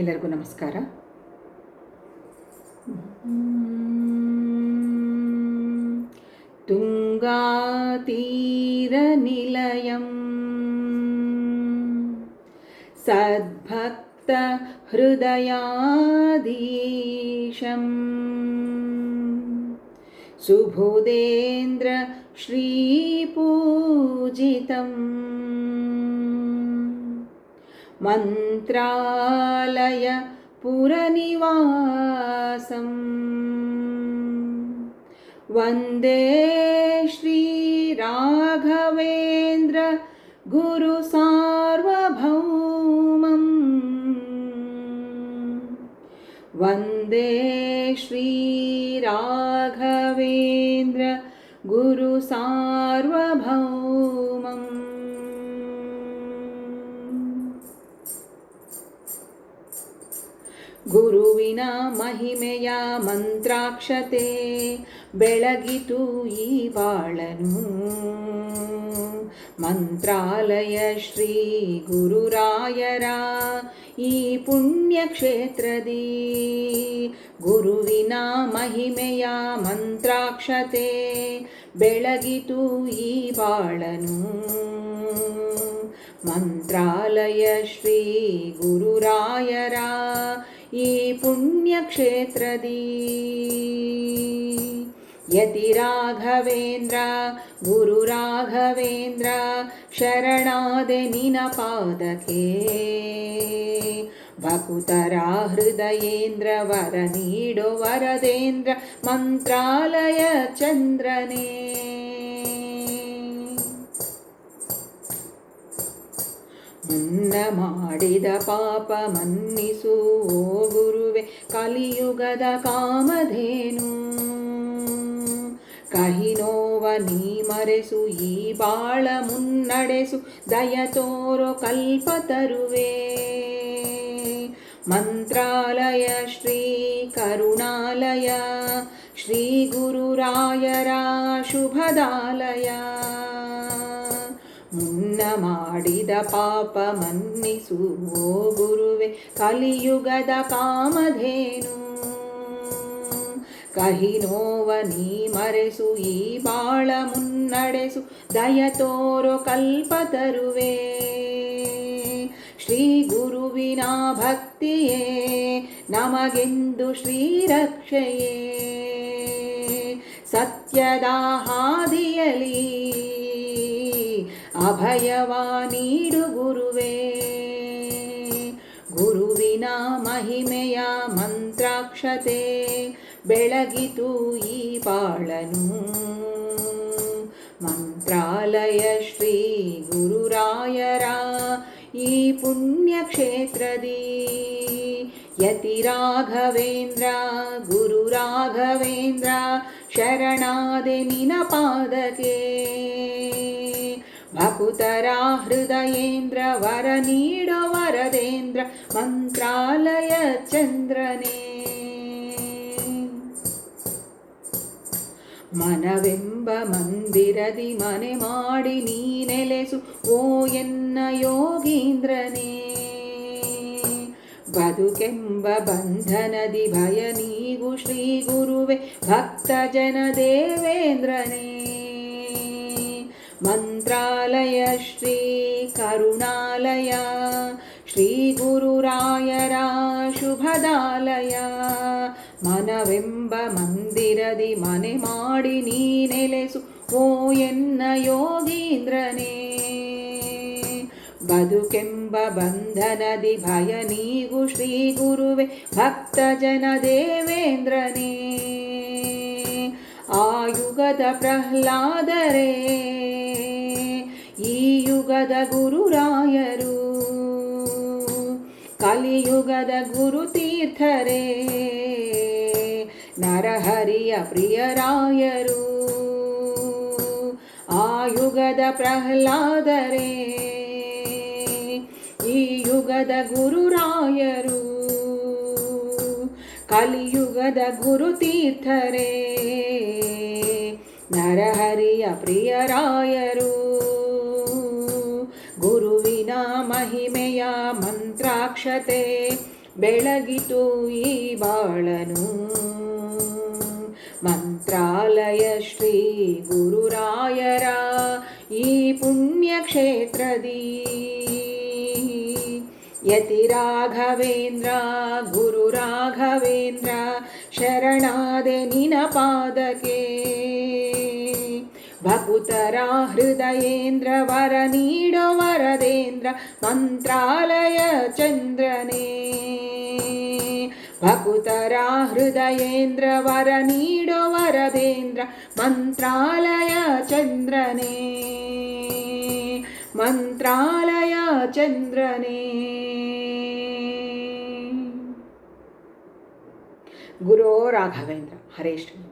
ಎಲ್ಲರಿಗೂ ನಮಸ್ಕಾರ ತುಂಗಾತೀರನಿಲಯಂ सद्भक्तहृदयाधीशम् सुबुधेन्द्र श्रीपूजितम् मन्त्रालय पुरनिवासम्। वन्दे श्रीराघवेन्द्र गुरुसार्वभौमम् वन्दे श्रीराघवेन्द्र गुरुसार्वभौमम् ಗುರುವಿನ ಮಹಿಮೆಯ ಮಂತ್ರಾಕ್ಷತೆ ಬೆಳಗಿತು ಈ ಬಾಳನು ಮಂತ್ರಾಲಯ ಶ್ರೀ ಗುರುರಾಯರ ಈ ಪುಣ್ಯಕ್ಷೇತ್ರದಿ ಗುರುವಿನ ಮಹಿಮೆಯ ಮಂತ್ರಾಕ್ಷತೆ ಬೆಳಗಿತು ಈ ಬಾಳನು ಮಂತ್ರಾಲಯ ಶ್ರೀ ಗುರುರಾಯರ ಈ ಪುಣ್ಯಕ್ಷೇತ್ರದಿ यतिराघवेन्द्र गुरुराघवेन्द्र क्षरणादिनिनपादके भकुतरा हृदयेन्द्र वरनीडो वरदेन्द्र मन्त्रालय चन्द्रने ಮುನ್ನ ಮಾಡಿದ ಪಾಪ ಮನ್ನಿಸು ಓ ಗುರುವೆ ಕಲಿಯುಗದ ಕಾಮಧೇನು ಕಹಿ ನೋವ ನೀ ಮರೆಸು ಈ ಬಾಳ ಮುನ್ನಡೆಸು ದಯ ತೋರೋ ಕಲ್ಪ ತರುವೆ ಮಂತ್ರಾಲಯ ಶ್ರೀ ಕರುಣಾಲಯ ಶ್ರೀ ಗುರುರಾಯರ ಶುಭದಾಲಯ ಮಾಡಿದ ಪಾಪ ಮನ್ನಿಸು, ಓ ಗುರುವೆ, ಕಲಿಯುಗದ ಕಾಮಧೇನು. ಕಹಿ ನೋವ ನೀ ಮರೆಸು, ಈ ಬಾಳ ಮುನ್ನಡೆಸು, ದಯ ತೋರೋ ಕಲ್ಪ ತರುವೆ. ಶ್ರೀ ಗುರುವಿನ ಭಕ್ತಿಯೇ, ನಮಗೆಂದು ಶ್ರೀರಕ್ಷೆಯೇ ಸತ್ಯದ ಹಾದಿಯಲಿ ಅಭಯವ ನೀಡು ಗುರುವೇ ಗುರುವಿನ ಮಹಿಮೆಯ ಮಂತ್ರಾಕ್ಷತೆ ಬೆಳಗಿತು ಈ ಬಾಳನು ಮಂತ್ರಾಲಯ ಶ್ರೀ ಗುರುರಾಯರ ಈ ಪುಣ್ಯಕ್ಷೇತ್ರದಿ ಯತಿ ರಾಘವೇಂದ್ರ ಗುರು ರಾಘವೇಂದ್ರ ಶರಣಾದೆ ನಿನ ಪಾದಕೆ ಭಕುತರ ಹೃದಯೇಂದ್ರ, ವರ ನೀಡೋ ವರದೇಂದ್ರ, ಮಂತ್ರಾಲಯ ಚಂದ್ರನೇ. ಮನವೆಂಬ ಮಂದಿರದಿ ಮನೆ ಮಾಡಿ ನೀ ನೆಲೆಸು ಓ ಎನ್ನ ಯೋಗೀಂದ್ರನೇ. ಬದುಕೆಂಬ ಬಂಧನದಿ ಭಯ, ನೀಗು ಶ್ರೀ ಗುರುವೆ, ಭಕ್ತ ಜನ ದೇವೇಂದ್ರನೇ. ಮಂತ್ರಾಲಯ ಶ್ರೀ ಕರುಣಾಲಯ ಶ್ರೀ ಗುರುರಾಯರ ಶುಭದಾಲಯ ಮನವೆಂಬ ಮಂದಿರದಿ ಮನೆ ಮಾಡಿ ನೀ ನೆಲೆಸು ಓ ಎನ್ನ ಯೋಗೀಂದ್ರನೇ ಬದುಕೆಂಬ ಬಂಧನದಿ ಭಯ ನೀಗು ಶ್ರೀ ಗುರುವೆ ಭಕ್ತ ಜನ ದೇವೇಂದ್ರನೇ ಆ ಯುಗದ ಪ್ರಹ್ಲಾದರೇ ಕಲಿಯುಗದ ಗುರುತೀರ್ಥರೇ ನರಹರಿಯ ಪ್ರಿಯರಾಯರು. ಆ ಯುಗದ ಪ್ರಹ್ಲಾದರೇ. ಈ ಯುಗದ ಗುರುರಾಯರು. ಕಲಿಯುಗದ ಗುರುತೀರ್ಥರೇ ನರಹರಿಯ ಪ್ರಿಯರಾಯರು. ಗುರುವಿನ ಮಹಿಮೆಯ ಮಂತ್ರಾಕ್ಷತೆ ಬೆಳಗಿತು ಈ ಬಾಳನು. ಮಂತ್ರಾಲಯ ಶ್ರೀ ಗುರುರಾಯರ ಈ ಪುಣ್ಯಕ್ಷೇತ್ರದಿ. ಯತಿ ರಾಘವೇಂದ್ರ ಗುರು ರಾಘವೇಂದ್ರ ಶರಣಾದೆ ನಿನ ಭಕುತರ ಹೃದಯೇಂದ್ರ ನೀಡೋ ವರದೇಂದ್ರ ಮಂತ್ರಾಲಯ ಚಂದ್ರನೇ. ಭಕುತರ ಹೃದಯೇಂದ್ರ ನೀಡೋ ವರದೇಂದ್ರ ಮಂತ್ರಾಲಯ ಚಂದ್ರನೇ. ಮಂತ್ರಾಲಯ ಚಂದ್ರನೇ. ಗುರೋ ರಾಘವೇಂದ್ರ ಹರೇಶ್ವರ